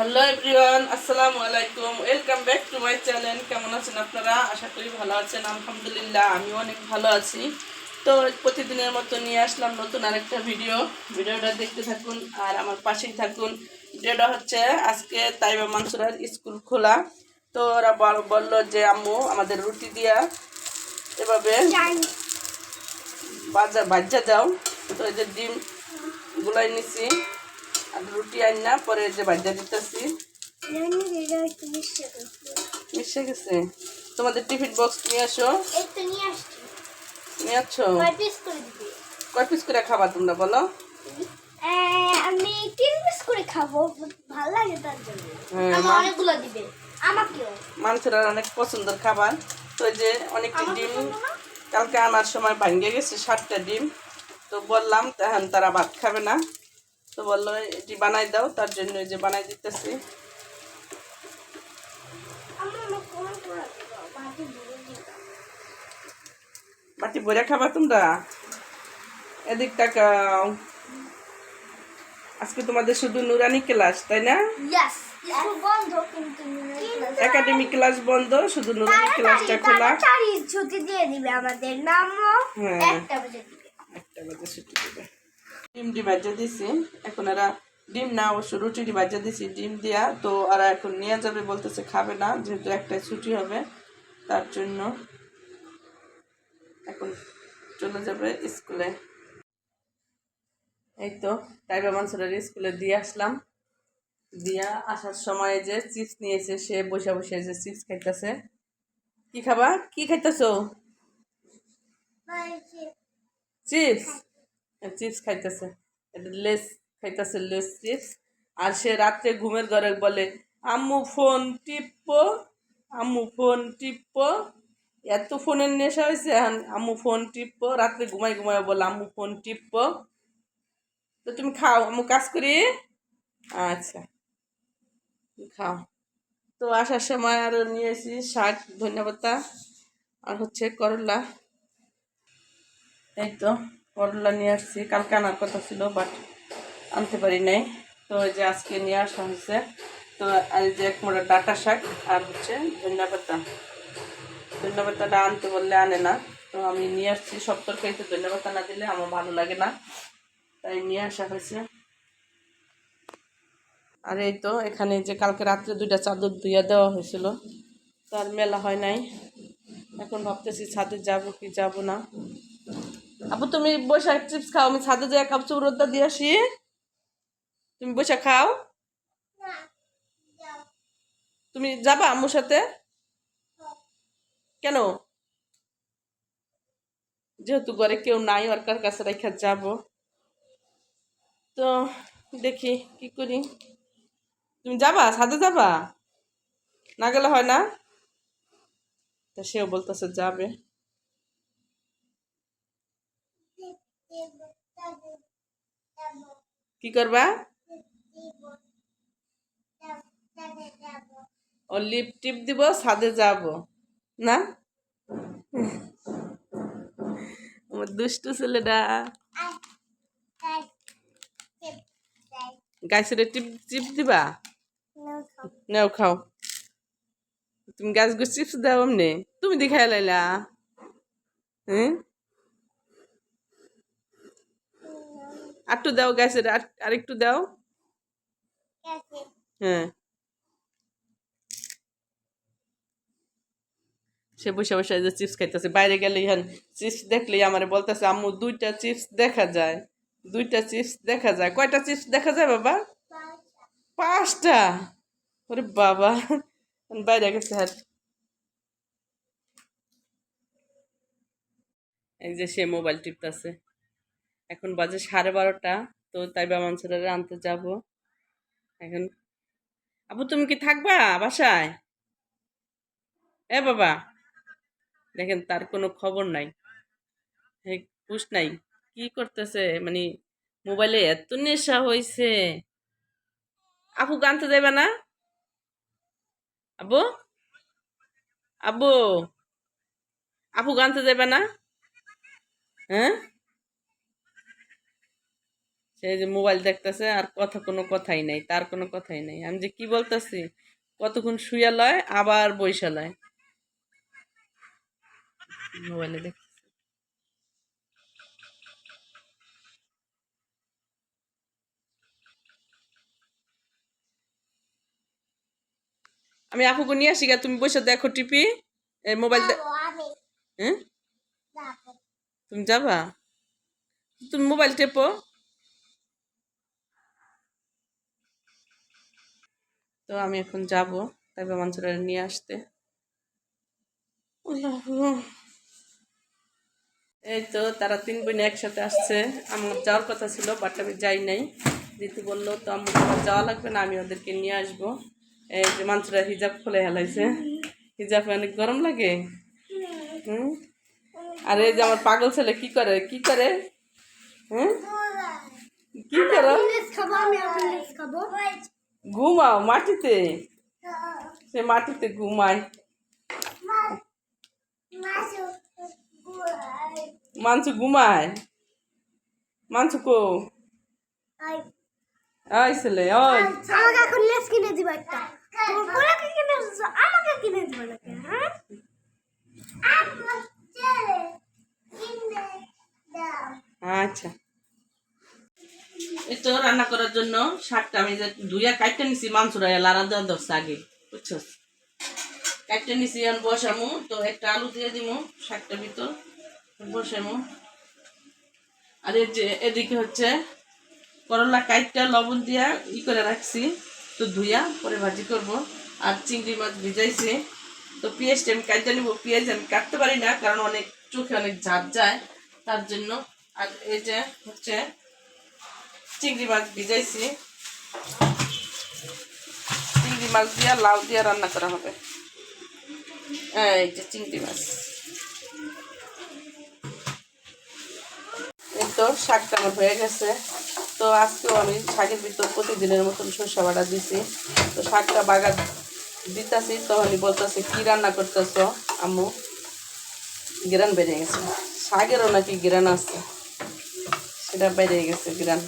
Hello everyone আসসালামু আলাইকুম welcome back to my channel কেমন আছেন আপনারা? আশা করি ভালো আছেন আলহামদুলিল্লাহ আমি অনেক ভালো আছি। তো প্রতিদিনের মতো নিয়ে আসলাম নতুন আরেকটা ভিডিও ভিডিওটা দেখতে থাকুন আর আমার পাশেই থাকুন। ভিডিওটা হচ্ছে আজকে তাইবা মানসুরার স্কুল খোলা। তো ওরা বল- বলল যে আম্মু আমাদের রুটি দিয়া এভাবে বাজা ভাজা দাও। তো এই যে ডিম গুলাই নিছি। আর রুটি আন না পরে যে ভাজা দিতেছি। মিশে গেছে। তোমাদের টিফিন বক্স নিয়ে আসো। নিয়ে আসছো কয় পিস করে খাবা তোমরা বলো? আমি তিন পিস করে খাব ভালো লাগে তার জন্য হ্যাঁ, আমার অনেকগুলো দিবে আমাকেও মানুষের অনেক পছন্দের খাবার। তো যে অনেক ডিম। কালকে আনার সময় ভাঙ্গে গেছে সাতটা ডিম। তো বললাম তখন তারা ভাত খাবে না। তো বলল এটি বানাই দাও তার জন্য যে বানাই দিতেছি। বাটি ভরে খাবা তোমরা? এদিক টাকাও আজকে তোমাদের শুধু নুরানি ক্লাস তাই না? Academic class. বন্ধ শুধু নুরানি ক্লাসটা খোলা। ছুটি দিয়ে দিবে আমাদের নামও হ্যাঁ। একটা বাজে দিবে। একটা বাজে ছুটি দেবে। ডিম ডি বাজা দিছি। এখন এরা ডিম না অবশ্য রুটি ডি বাজা দিছি ডিম দিয়া। তো ওরা এখন নিয়ে যাবে বলতেছে খাবে না যেহেতু একটাই ছুটি হবে তার জন্য এখন চলে যাবে স্কুলে। এই তো টাইবা মানসুরের স্কুলে দিয়ে আসলাম। দিয়া আসার সময় যে চিপস নিয়েছে সে বসে বসে যে চিপস খাইতেছে। কি খাবা? কি খাইতেছো? চিপস? চিপস খাইতেছে। লেস খাইতেছে লেস চিপস আর সে রাত্রে ঘুমের ঘরে বলে, আম্মু ফোন টিপো, আম্মু ফোন টিপো। এত ফোনের নেশা হয়েছে আম্মু ফোন টিপো। রাত্রে ঘুমাই ঘুমাই বলে, আম্মু ফোন টিপো। তো তুমি খাও, আম্মু, কাজ করি? আচ্ছা। খাও। তো আসার সময় আরও নিয়েছি শাক ধন্যবাদ আর হচ্ছে করলা। এই তো। করলা নিয়ে আসছি। কালকে আনার কথা ছিল বাট আনতে পারি নাই। তো এই যে আজকে নিয়ে আসা হয়েছে। তো আর যে এক মোটা ডাটা শাক আর হচ্ছে ধনিয়া পাতা। ধনিয়া পাতাটা আনতে বললে আনে না। তো আমি নিয়ে আসছি। সব তরকারিতে ধনিয়া পাতা না দিলে আমার ভালো লাগে না। তাই নিয়ে আসা হয়েছে। আর এই তো এখানে যে কালকে রাত্রে দুইটা চাদর ধুইয়া দেওয়া হয়েছিল। তার মেলা হয় নাই। এখন ভাবতেছি ছাদে যাব কি যাব না। আপু, তুমি বসে চিপস খাও, আমি ছাদে যাই কাপ চুপ রোদ্দা দিয়ে আসি। তুমি বসে খাও? তুমি যাবা আম্মুর সাথে? কেন? যেহেতু ঘরে কেউ নাই, ওর কার কাছে রেখে যাব। তো দেখি কি করি। তুমি যাবা? ছাদে যাবা? না গেলে হয় না? তা সেও বলতেছে যাবে। কি করবা? ও লিপ টিপ দিব, ছাদে যাব, না? আমার দুষ্টু ছেলেটা। গাছের টিপ চিপ দিবা? নাও খাও। তুমি গাছ গুছ চিপস দাও এমনি তুমি দেখাই লাইলা। হ্যাঁ? আরটু দাও গাছের আর- আরেকটু দাও। হ্যাঁ। সে বসে বসে যে চিপস খাইতেছে। বাইরে গেলে ইহান চিপস দেখলেই আমার বলতেছে আম্মু দুইটা চিপস দেখা যায়। দুইটা চিপস দেখা যায়। কয়টা চিপস দেখা যায় বাবা? পাঁচটা। ওরে বাবা। বাইরে গেছে হাত এই যে সে মোবাইল টিপতেছে। এখন বাজে সাড়ে বারোটা, তো তাই বা মানুষের আনতে যাব। এখন আপু, তুমি কি থাকবা বাসায়? এ বাবা, দেখেন তার কোনো খবর নাই। পুষ নাই। কি করতেছে? মানে মোবাইলে এত নেশা হয়েছে আপু, গানতে যাবে না? আবু আবু আপু, গানতে যাবে না? হ্যাঁ? সে যে মোবাইল দেখতেছে আর কথা কোনো কথাই নাই তার কোনো কথাই নাই। আমি যে কি বলতেছি? কতক্ষণ শুয়ে লয় আবার বৈশা লয়। মোবাইলে দেখ আমি আপুকে নিয়ে আসি গা তুমি বসে দেখো টিপি। মোবাইল হ্যাঁ? তুমি যাবা? তুমি মোবাইল টেপো। তো আমি এখন যাব তারপর মাংসটা নিয়ে আসতে। এই তো তারা তিন বোন একসাথে আসছে। আমার যাওয়ার কথা ছিল বাট আমি যাই নাই। ঋতু বলল তো আমার যাওয়া লাগবে না আমি ওদেরকে নিয়ে আসব। এই যে মাংসটা হিজাব খুলে হেলাইছে। হিজাব অনেক গরম লাগে? হুম? আর এই যে আমার পাগল ছেলে কি করে? কি করে? হুম? কি করো? খাব আমি খাব। ঘুমাও মাটিতে। সে মাটিতে ঘুমায়। মাসু ঘুমায়। মাংস কো? আই ওই ছেলে ওই আমাকে এখন লেস কিনে দিবা একটা। তোমার পোলাকে কিনে আমাকে কিনে দিবা না হ্যাঁ? আচ্ছা। তো রান্না করার জন্য শাকটা আমি যে ধুইয়া কাটতে নিছি মাংসটা লাড়া দেওয়া দরছে আগে, বুঝছ? কাটতে নিছি বসামু, তো একটা আলু দিয়ে দিমু, শাকটার ভিতর, বসামু। আর এই যে, এদিকে হচ্ছে করলা কাটটা লবণ দিয়া ই করে রাখছি, তো ধুইয়া পরে ভাজি করব। আর চিংড়ি মাছ ভিজাইছি, তো পেঁয়াজটা আমি কাটতে নিব, পেঁয়াজ আমি কাটতে পারি না, কারণ অনেক চোখে অনেক ঝাঁপ যায় তার জন্য। আর এই যে হচ্ছে চিংড়ি মাছ ভিজাইছি। চিংড়ি মাছ দিয়া লাউ দিয়া রান্না করা হবে। এই যে চিংড়ি মাছ। তো শাকটা আমার হয়ে গেছে। তো আজকেও আমি শাকের ভিতর প্রতিদিনের মতন সরষা বাটা দিছি। তো শাকটা বাগা দিতাছি তখনই বলতেছে, কি রান্না করতেছ, আম্মু? গ্রান বেড়ে গেছে। শাকেরও নাকি গ্রান আছে। সেটা বেড়ে গেছে গ্রান।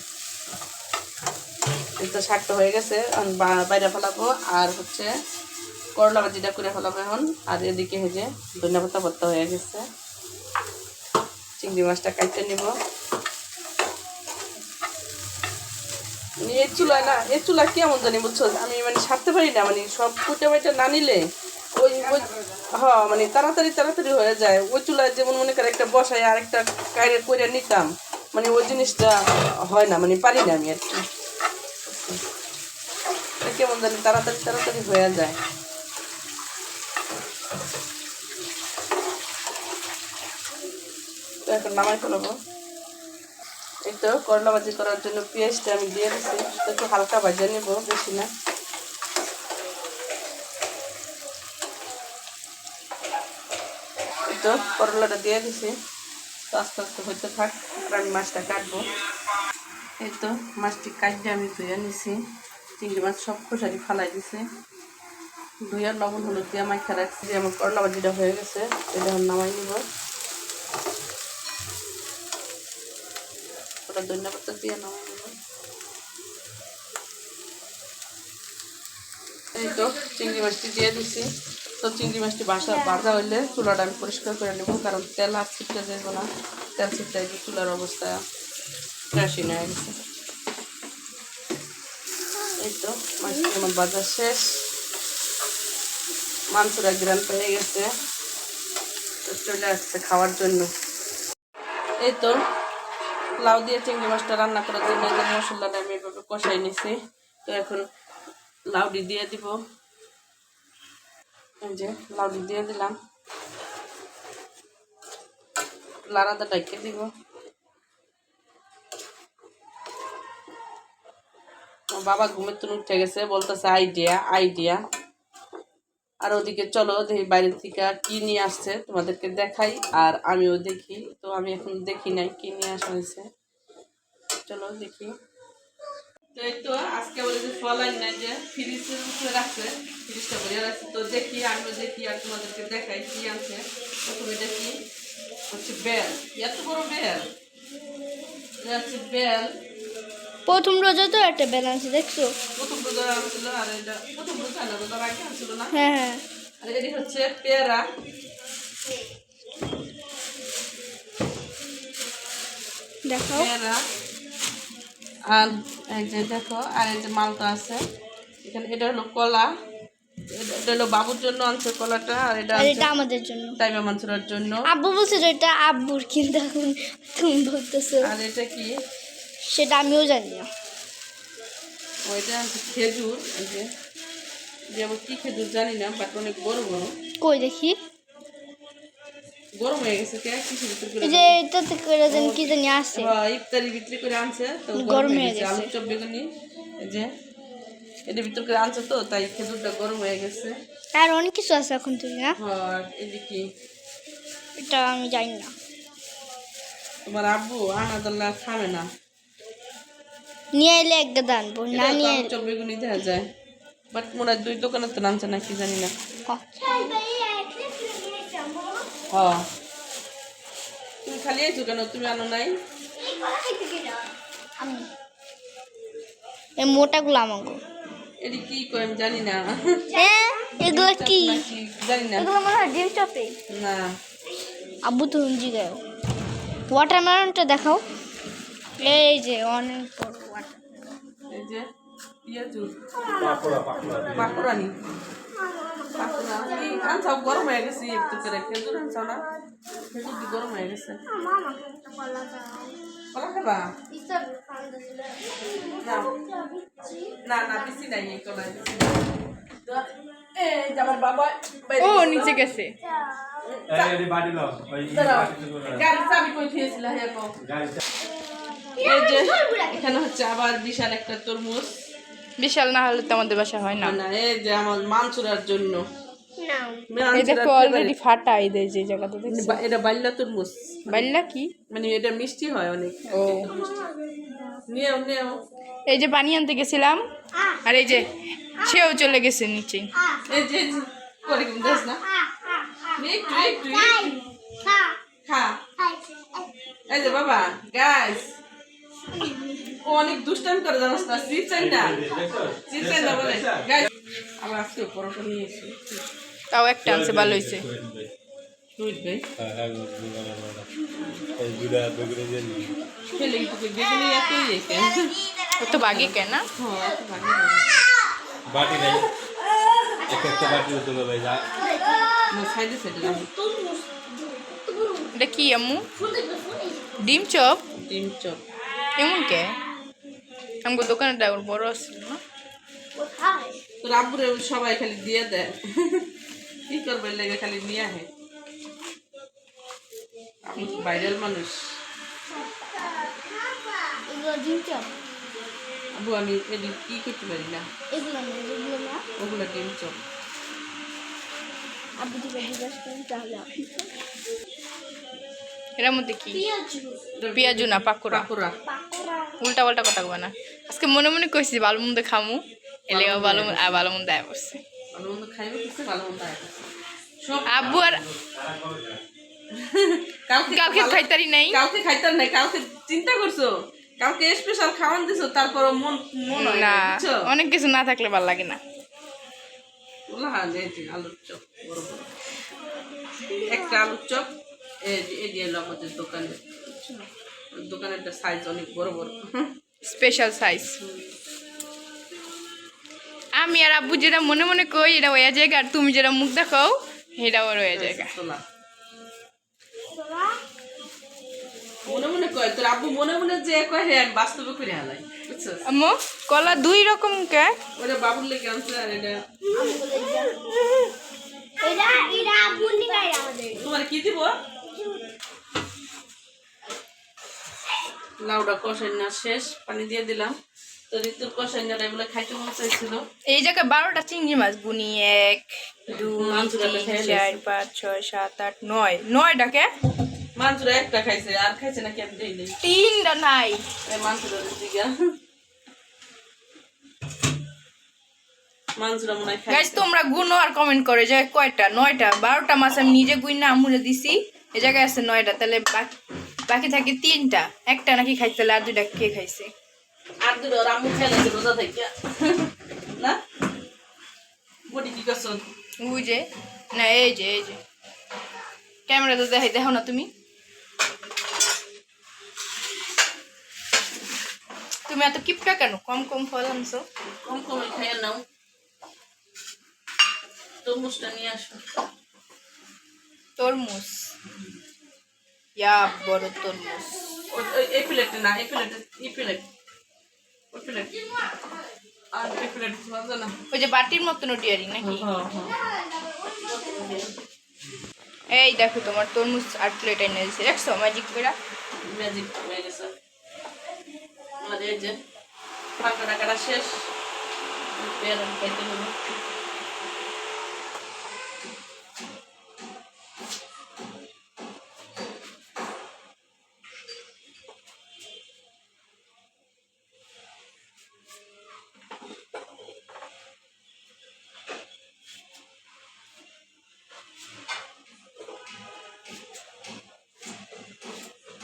তো শাকটা হয়ে গেছে। বাইরে ফেলাবো। আর হচ্ছে করলা ভাজিটা করে ফেলাবো এখন। আর এদিকে হেজে ধনিয়া পাতা ভর্তা হয়ে গেছে। চিংড়ি মাছটা কাটতে নিব। মানে এই চুলায় না এই চুলা কেমন জানি বুঝছ? আমি মানে সারতে পারি না। মানে সব কুটে মাইটা না নিলে ওই ওই হ্যাঁ মানে তাড়াতাড়ি তাড়াতাড়ি হয়ে যায়। ওই চুলায় যেমন মনে করে একটা বসায় আর একটা কাইরে করে নিতাম। মানে ওই জিনিসটা হয় না। মানে পারি না আমি আর কি। এটা কেমন জানি তাড়াতাড়ি তাড়াতাড়ি হয়ে যায়। এখন নামাই ফেলাবো। এই তো করলা ভাজি করার জন্য পেঁয়াজটা আমি দিয়ে দিচ্ছি একটু হালকা ভাজা নেব বেশি না। তো করলাটা দিয়ে দিছি। তো আস্তে আস্তে হইতে থাক আমি মাছটা কাটবো। এই তো মাছটি কাটতে আমি ধুয়ে নিছি। চিংড়ি মাছ সব খোসারি ফালাই দিছে। ধুয়ে লবণ হলুদ দিয়ে মাখা রাখছি। আমার করলা ভাজিটা হয়ে গেছে, এটা নামাই নিব। ওটা ধন্যবাদ দিয়ে নামাই নেব। এই তো চিংড়ি মাছটি দিয়ে দিছি। তো চিংড়ি মাছটি বাসা ভাজা হইলে চুলাটা আমি পরিষ্কার করে নেব, কারণ তেল আর ছিটতে যাইব না। তেল গিয়ে চুলার অবস্থা হয়ে গেছে এই তো মাছটি আমার বাজার শেষ মাংসটা গ্রান হয়ে গেছে তো চলে আসছে খাওয়ার জন্য এই তো লাউ দিয়ে চিংড়ি মাছটা রান্না করার জন্য যে মশলাটা আমি এভাবে কষাই নিছি তো এখন লাউডি দিয়ে দিব এই যে লাউডি দিয়ে দিলাম লাড়াটা ডাইকে দিব বাবা ঘুমের তো উঠে গেছে, বলতেছে আইডিয়া আইডিয়া আর ওদিকে চলো, দেখি বাইরের থেকে কি নিয়ে আসছে, তোমাদেরকে দেখাই, আর আমিও দেখি। তো আমি এখন দেখি নাই কি নিয়ে আসা হয়েছে। চলো দেখি। তো এই তো আজকে বলে যে ফল আনি নাই যে ফ্রিজের রাখছে, ফ্রিজটা ভরে রাখছে। তো দেখি, আমিও দেখি আর তোমাদেরকে দেখাই কি আনছে। প্রথমে দেখি, হচ্ছে বেল। এত বড় বেল? হচ্ছে বেল। প্রথম রোজা তো একটা ব্যালেন্স দেখছ? প্রথম রোজা আনছিল আর এটা প্রথম রোজা না রোজার আগে আনছিল না? হ্যাঁ হ্যাঁ। আর এটি হচ্ছে পেয়ারা। দেখো পেয়ারা। আর এই যে দেখো আর এই যে মালটা আছে। এখানে এটা হলো কলা। এটা হলো বাবুর জন্য আনছে কলাটা আর এটা এটা আমাদের জন্য। টাইমা মানসুরার জন্য। আব্বু বলছে এটা আব্বুর কিন্তু এখন তুমি বলতেছো। আর এটা কি? সেটা আমিও জানি না। ওইটা খেজুর যে। যেমন কি খেজুর জানি না বাট অনেক বড় বড়। কই দেখি? গরম হয়ে গেছে কে? কিছু ভিতর করে যে এটাতে করে জানি কি জানি আছে ইফতারি বিক্রি করে আনছে তো গরম হয়ে গেছে। আলু চপ বেগুনি যে এটা ভিতর করে আনছে তো তাই খেজুরটা গরম হয়ে গেছে। আর অনেক কিছু আছে এখন তুমি না? এদিকে এটা আমি জানি না। তোমার আব্বু আনাদাল্লা খাবে না। নিয়ে এলে একটা দানবো না এটা তো নিয়ে বেগুনি দেখা যায়। বাট মনে হয় দুই দোকানে তো নামছে না কি জানি না। হ্যাঁ তুমি খালি আইছো কেন? তুমি আনো নাই? আমি। এই মোটাগুলো আমাকে এটি কি কয় আমি জানি না। হ্যাঁ এগুলো কি? জানি না। এগুলো মনে হয় ডিম চপে। না। আব্বু তো হুঞ্জি গাও ওয়াটারমেলনটা দেখাও। এই যে অনেক যে পিয়াজু পাকুড়ানি। পাকুড়া। এই আনসাও গরম হয়ে গেছে একটু করে। খেজুর আনসাও না? খেজুর কি গরম হয়ে গেছে? কলা খাবা? না। না না বেশি নাই কলা ও নিচে গেছে। গাড়ির চাবি কই থিয়েছিল হ্যাঁ। এই যে এখানে হচ্ছে আবার বিশাল একটা তরমুজ। বিশাল না হলে তো আমাদের বাসা হয় না। না এই যে আমার মানসুরার জন্য। এই দেখো অলরেডি ফাটা এই যে জায়গাটা এটা বাল্যা তরমুজ। বাল্লা কি? মানে এটা মিষ্টি হয় অনেক। ও। নিয়েও নিয়েও এই যে পানি আনতে গেছিলাম আর এই যে সেও চলে গেছে নিচে। এই যে করে কিন্তু না। নে, একটু একটু একটু। খা। এই যে বাবা গাইস ও অনেক দুষ্টামি করে জানাস না চিপ চাই না চিপ না বলে। গাইস আবার আজকে পরোটা নিয়ে এসেছি তাও একটা আনছে ভালো হয়েছে। তো বাগে কেন হ্যাঁ এত ভালো লাগে। বাটি নাই। এক একটা বাটি তুলে ভাই যা। সাইডে সাইডে এটা কি আম্মু? ডিম চপ? ডিম চপ। এমন কে আমাকে দোকানটা ওর বড় আসছিল না তোর আব্বুরে সবাই খালি দিয়ে দেয় কি করবে লেগে খালি নিয়ে আহে আমি বাইরের মানুষ আব্বু আমি এদি কি করতে পারি না ওগুলো ডিম চপ আব্বু দিকে জিজ্ঞাসা করেন তাহলে এর মধ্যে কি? পেঁয়াজু না পাকোড়া। উল্টা পাল্টা কথা কবে না। আজকে মনে মনে কইছি ভালো মন্দ খামু। এলে ভালো আর ভালো মন্দ আয় পড়ছে। আব্বু আর কাউকে খাইতারি নাই। কাউকে খাইতার নাই কাউকে চিন্তা করছ? কাউকে স্পেশাল খাওয়ান দিছো তারপর মন মন হয় না অনেক কিছু না থাকলে ভালো লাগে না। আলুর চপ বড় বড়। একটা আলুর চপ। এই যে এই যে এলো আমাদের দোকানে। দোকানেরটা সাইজ অনেক বড় বড়। স্পেশাল সাইজ আমি আর আব্বু যেটা মনে মনে কই এটা ওয়া জায়গা আর তুমি যেটা মুখ দেখাও এটা ওর ওয়া জায়গা। মনে মনে কয় তোর আব্বু মনে মনে যে কয় হে আমি বাস্তবে করে হালাই আম্মু কলা দুই রকম কে? বাবুর লেগে আনছে আর এটা এটা এটা আব্বু নিগাই আমাদের। তোমার কি দিব? লাউডা কষাইনা শেষ পানি দিয়ে দিলাম। তো ঋতুর কষাইনাটা এগুলো খাইতে মন চাইছিল। এই জায়গায় বারোটা চিংড়ি মাছ এক দুই তিন চার পাঁচ ছয় সাত আট নয়। নয়টাকে মাংসটা একটা খাইছে আর খাইছে নাকি আমি দেই নেই তিনটা নাই। গাইজ তোমরা গুনো আর কমেন্ট করে যে কয়টা? নয়টা। বারোটা মাছ আমি নিজে গুইনা আমুরে দিছি। এ জায়গায় আছে নয়টা তাহলে বাকি বাকি থাকে তিনটা। একটা নাকি খাইতে তাহলে আর দুইটা কে খাইছে? আর ওর আম্মু খেলেছে রোজা থেকে। না? বডি কি করছ? ওই যে না এই যে এই যে। ক্যামেরা তো দেখাই দেখো না তুমি? তুমি এত কিপটা কেন? কম কম ফল আনছো। কম কমে খাইয়ে নাও। তরমুজটা নিয়ে আসো। তরমুজ। ইয়া বড় তরমুজ এই প্লেটে না এই প্লেটে এই প্লেট ওই প্লেট আর এই প্লেট না ওই যে বাটির মতন ডিয়ারি নাকি এই দেখো তোমার তরমুজ আর প্লেট এনে দিয়েছে দেখছ ম্যাজিক করে ম্যাজিক হয়ে গেছে এই যে টাকাটা শেষ পেয়ারা খাইতে হবে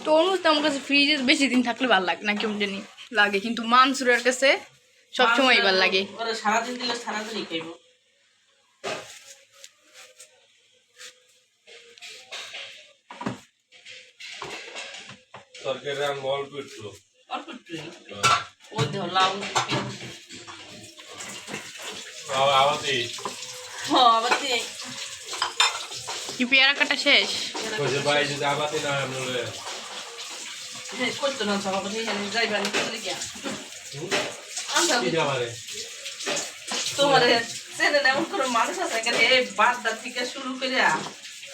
তরমুজ তো আমার কাছে ফ্রিজে বেশি দিন থাকলে ভালো লাগে না কেমন জানি লাগে। কিন্তু মানসুরের কাছে সবসময় ভালো লাগে। সারাদিন দিলে সারাদিনই খাইব। তরকারি আর অল্প একটু। অল্প একটু। ওই দেহ লাউ পেঁয়াজ। আবার আবার দিই হ্যাঁ আবার কি পেয়ারা কাটা শেষ? না আমরা করতো না সভাপতি হ্যাঁ গিয়া তোমার চেনে এমন কোনো মানুষ আছে এখানে এই বারটা থেকে শুরু করে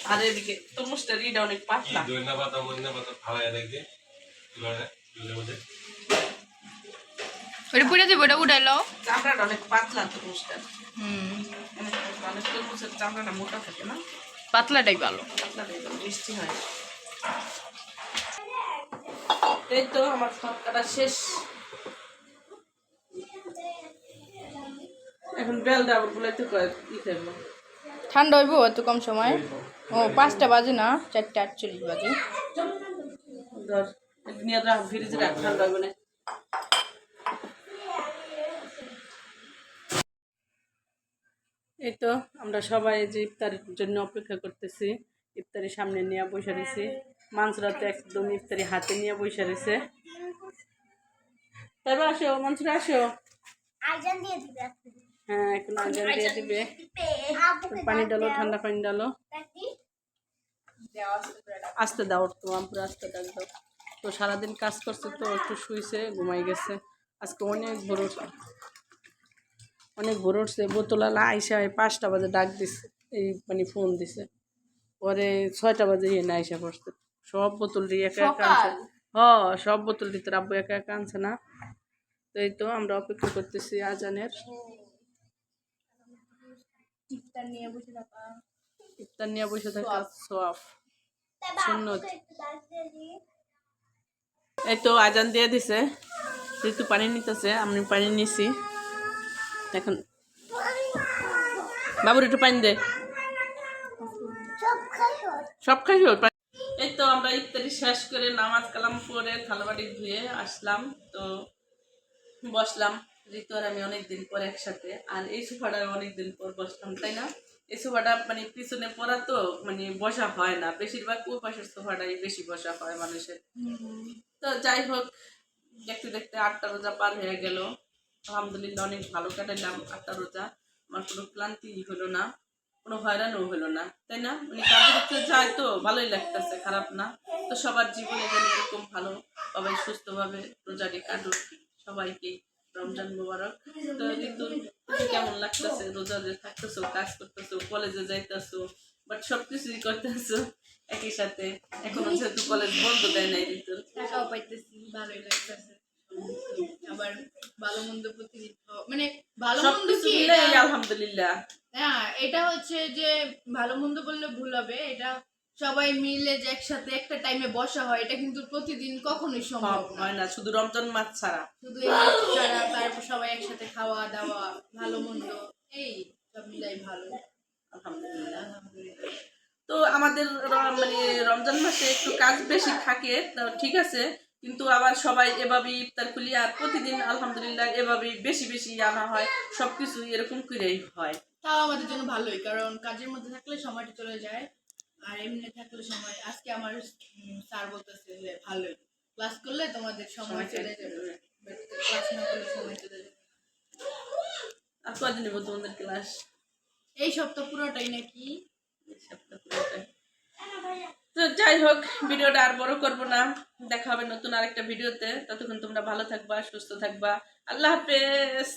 আর এদিকে তরমুজটা রিডা অনেক পাতলা। ওটা পুড়ে দেবো ওটা উঠাইলো চামড়াটা অনেক পাতলা তরমুজটা হুম। অনেক অনেক তরমুজের চামড়াটা মোটা থাকে না। পাতলাটাই ভালো। পাতলা দেখবে মিষ্টি হয়। এই তো আমার সবকাটা শেষ। এখন বেলটা আবার গুলাইতে কয় কি খাইবো ঠান্ডা হইব এত কম সময়? ও পাঁচটা বাজে না? চারটে আটচল্লিশ বাজে। ধর নিয়ে ফ্রিজে রাখ ঠান্ডা হবে না। এই তো আমরা সবাই যে ইফতারের জন্য অপেক্ষা করতেছি ইফতারি সামনে নিয়ে বসে রয়েছি। মাংসরা তো একদম ইফতারি হাতে নিয়ে বসে রয়েছে। তারপর আসো মাংসরা আসো। হ্যাঁ এখন আজান দিয়ে দিবে। পানি ডালো ঠান্ডা পানি ডালো। আস্তে দাও তো পুরো আস্তে ডাক দাও। তো সারাদিন কাজ করছে তো একটু শুইছে ঘুমাই গেছে। আজকে অনেক ভোর অনেক ভোর উঠছে বোতলালা আইসা এই পাঁচটা বাজে ডাক দিছে এই মানে ফোন দিছে। পরে ছয়টা বাজে এনে আইসা পড়ছে সব বোতল দিয়ে একা একা আনছে। হ সব বোতল দিতে আব্বু একা একা আনছে না। তো এই তো আমরা অপেক্ষা করতেছি আজানের। ইফতার নিয়ে বসে থাকা। ইফতার নিয়ে বসে থাকা সোয়াফ সুন্নত। এই তো আজান দিয়ে দিছে। যেহেতু পানি নিতেছে আমি পানি নিছি। এখন বাবুর একটু পানি দে। সব খাই এই তো আমরা ইফতারি শেষ করে নামাজ কালাম পরে থালাবাটি ধুয়ে আসলাম, তো বসলাম। ঋতু আর আমি অনেকদিন পর একসাথে, আর এই সোফাটা অনেকদিন পর বসলাম, তাই না? এই সোফাটা মানে পিছনে পড়া তো মানে বসা হয় না, বেশিরভাগ ওই পাশের সোফাটাই বেশি বসা হয় মানুষের। তো যাই হোক, দেখতে দেখতে আটটা রোজা পার হয়ে গেল। আলহামদুলিল্লাহ অনেক ভালো কাটালাম আটটা রোজা। আমার কোনো ক্লান্তি হলো না। কোনো হয়রানও হলো না, তাই না? মানে কাজের উপরে যায় তো ভালোই লাগতেছে, খারাপ না। তো সবার জীবনে যেন এরকম ভালো, সবাই সুস্থভাবে রোজাটি কাটুক, সবাইকে রমজান মোবারক। তো কিন্তু কেমন লাগতেছে? রোজা যে থাকতেছো, কাজ করতেছো, কলেজে যাইতেছো বাট সব কিছুই করতেছো একই সাথে। এখনও যেহেতু কলেজ বন্ধ দেয় নাই ঋতুর টাকাও পাইতেছি, ভালোই লাগতেছে। আবার ভালো মন্দ প্রতিদিন খাওয়া- মানে ভালো মন্দ কি আলহামদুলিল্লাহ। হ্যাঁ এটা হচ্ছে যে ভালো মন্দ বললে ভুল হবে এটা সবাই মিলে যে একসাথে একটা টাইমে বসা হয় এটা কিন্তু প্রতিদিন কখনোই সম্ভব হয় না শুধু রমজান মাস ছাড়া। শুধু এই মাস ছাড়া তারপর সবাই একসাথে খাওয়া দাওয়া ভালো মন্দ এই সব মিলাই ভালো। আলহামদুলিল্লাহ। আলহামদুলিল্লাহ তো আমাদের মানে রমজান মাসে একটু কাজ বেশি থাকে তো ঠিক আছে। কিন্তু আবার সবাই এভাবেই ইফতার খুলি আর প্রতিদিন আলহামদুলিল্লাহ এভাবেই বেশি বেশি আনা হয় সব কিছু এরকম করেই হয়। তাও আমাদের জন্য ভালোই কারণ কাজের মধ্যে থাকলে সময়টা চলে যায় আর এমনি থাকলে সময় আজকে আমার স্যার বলতেছে যে ভালোই ক্লাস করলে তোমাদের সময় চলে যাবে ক্লাস না করলে সময় চলে যাবে আর কদিন নেব তোমাদের ক্লাস এই সপ্তাহ পুরোটাই নাকি? এই সপ্তাহ পুরোটাই। তো যাই হোক, ভিডিওটা আর বড় করব না। দেখা হবে নতুন আরেকটা ভিডিওতে। ততক্ষণ তোমরা ভালো থাকবা, সুস্থ থাকবা। আল্লাহ হাফেজ।